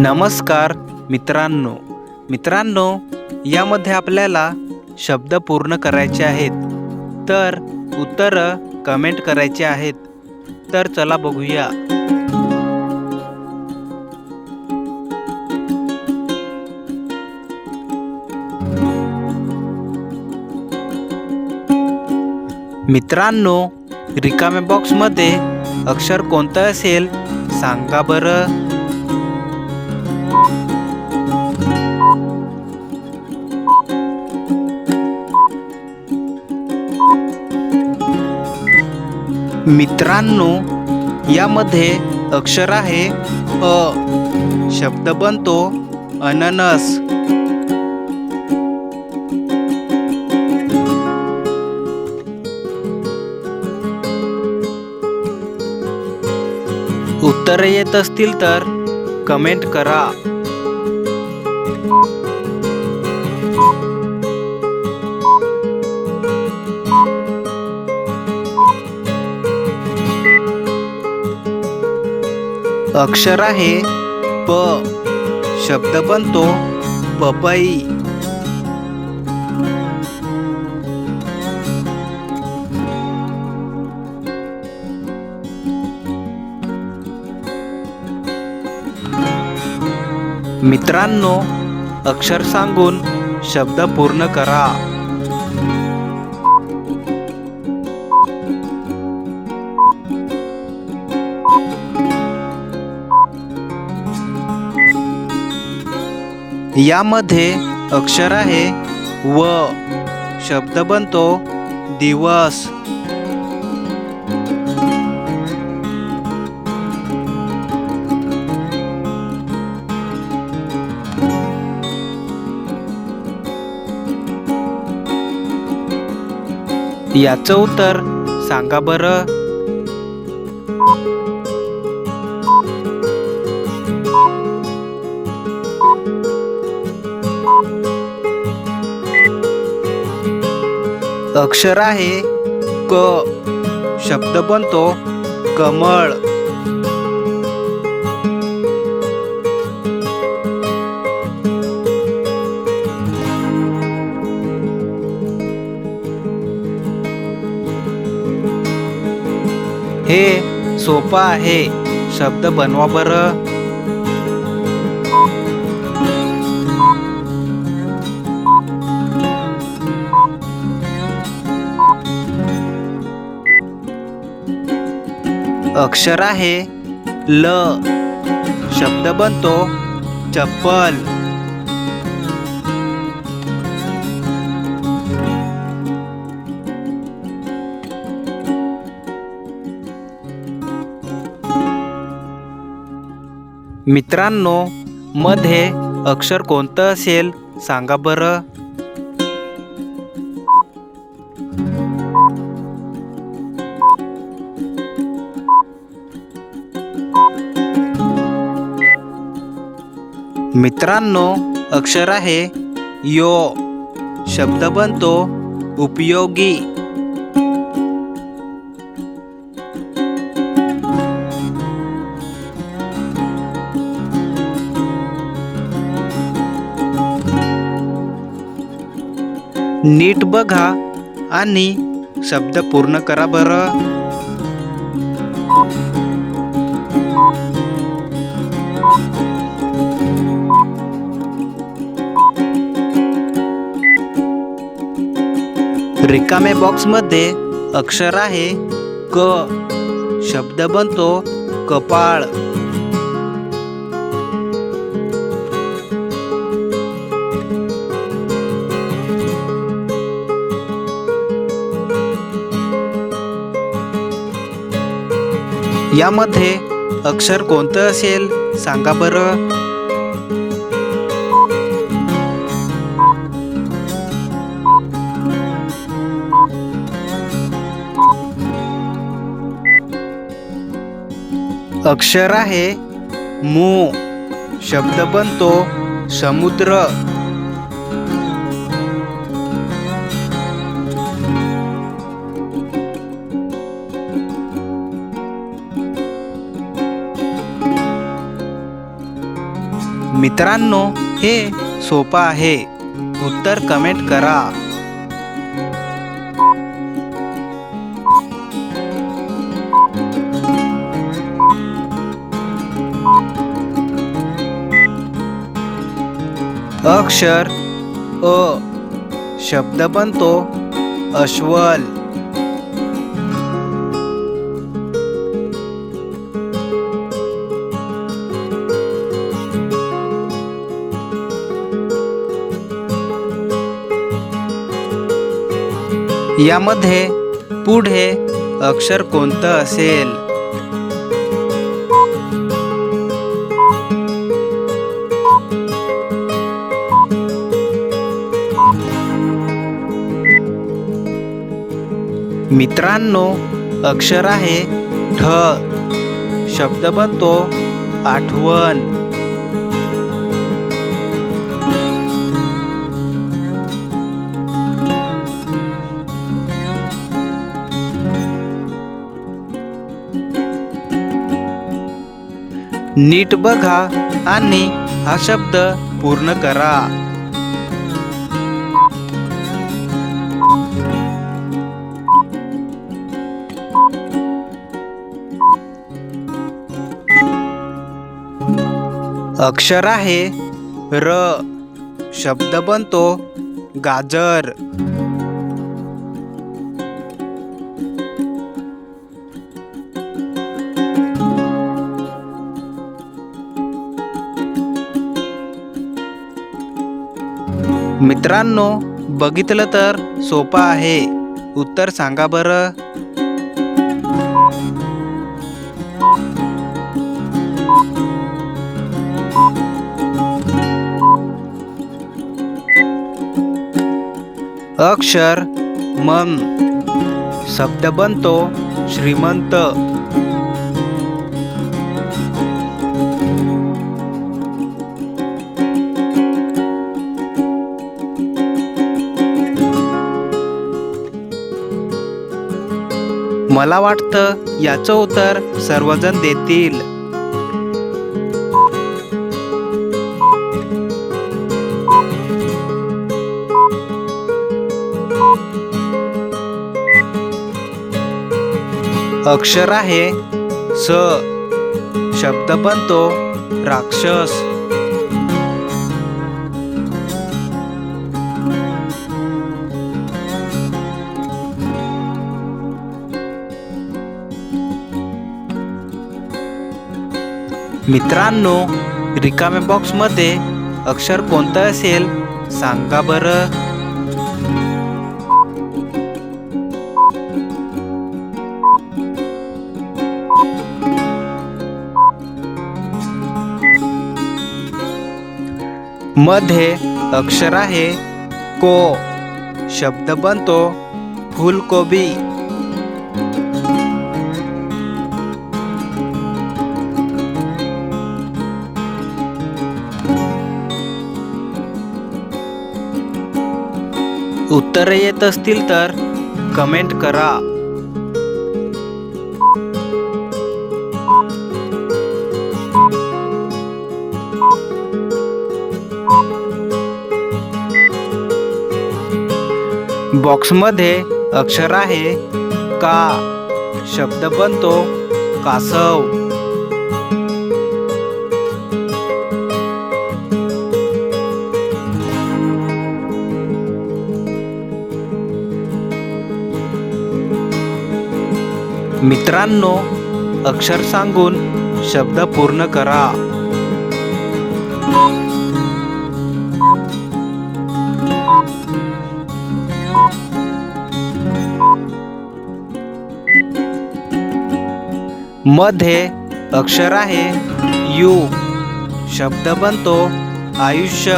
नमस्कार मित्रांनो. मित्रांनो यामध्ये आपल्याला शब्द पूर्ण करायचे आहेत. तर उत्तरं कमेंट करायचे आहेत. तर चला बघूया. मित्रांनो रिकाम्या बॉक्समध्ये अक्षर कोणतं असेल? सांगा बरं. मित्रांनो यामध्ये अक्षर आहे अ. शब्द बनतो अननस. उत्तरे येत असतील तर कमेंट करा. अक्षर आहे प. शब्द बनतो पपई. मित्रांनो अक्षर सांगून शब्द पूर्ण करा. यामध्ये अक्षर आहे. व शब्द बनतो दिवस. याचं उत्तर सांगा बरं. अक्षर आहे क. शब्द बनतो कमळ. हे सोपं आहे. शब्द बनवा बरं. अक्षर आहे ल. शब्द बनतो चप्पल. मित्रांनो मध्ये अक्षर कोणतं असेल? सांगा बरं. मित्रांनो अक्षर आहे यो. शब्द बनतो उपयोगी. नीट बघा आणि शब्द पूर्ण करा बरं. रिकामे बॉक्समध्ये अक्षर आहे क. शब्द बनतो कपाळ. यामध्ये अक्षर कोणतं असेल? सांगा बरं. अक्षर आहे. मू. शब्द बनतो समुद्र. मित्रांनो हे सोपं आहे. उत्तर कमेंट करा. अक्षर अ शब्द बनतो अश्वल. यामध्ये पुढे अक्षर कोणतं असेल? मित्रांनो अक्षर आहे ठ शब्द बनतो आठवण. नीट बघा आणि हा शब्द पूर्ण करा. अक्षर आहे. र. शब्द बनतो गाजर. मित्रांनो बघितलं तर सोपं आहे. उत्तर सांगा बरं. अक्षर मन. शब्द बनतो श्रीमंत. मला वाटतं याचं उत्तर सर्वजण देतील. अक्षर आहे. स. शब्द बनतो राक्षस. मित्रांनो रिकाम्या बॉक्समध्ये अक्षर कोणतं असेल? सांगा बरं. मध्ये अक्षर आहे. को शब्द बनतो. फुलकोबी उत्तर येत असतील तर कमेंट करा. बॉक्समध्ये अक्षर आहे का? शब्द बनतो कासव. मित्रांनो अक्षर सांगून शब्द पूर्ण करा. मध्ये अक्षर आहे. यू. शब्द बनतो आयुष्य.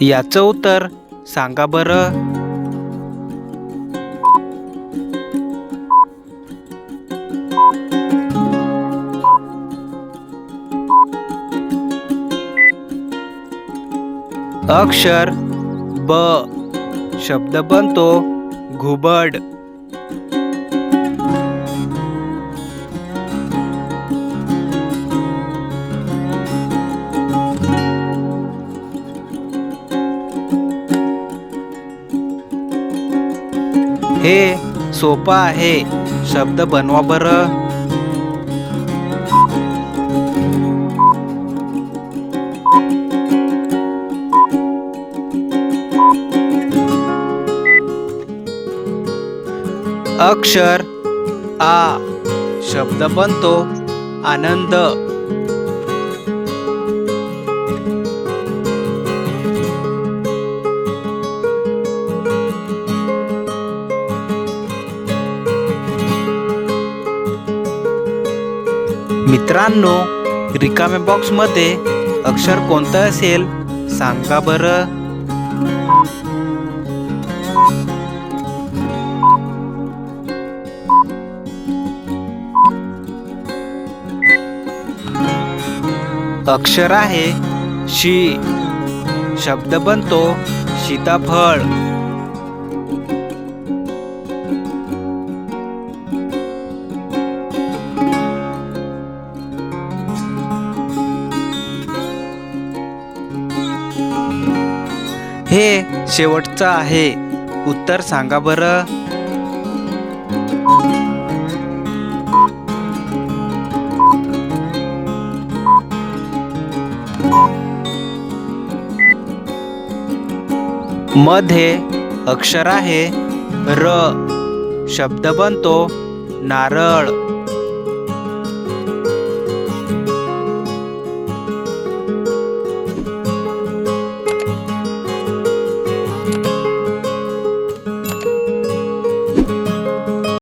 याचं उत्तर सांगा बरं. अक्षर ब शब्द बनतो घुबड. हे सोपं आहे. शब्द बनवा बरं. अक्षर आ शब्द बनतो आनंद. मित्रांनो रिकाम्या बॉक्समध्ये अक्षर कोणतं असेल? सांगा बरं. अक्षर आहे. शी शब्द बनतो सीताफळ. हे शेवटचं आहे. उत्तर सांगा बरं. मध्ये अक्षर आहे र. शब्द बनतो नारळ.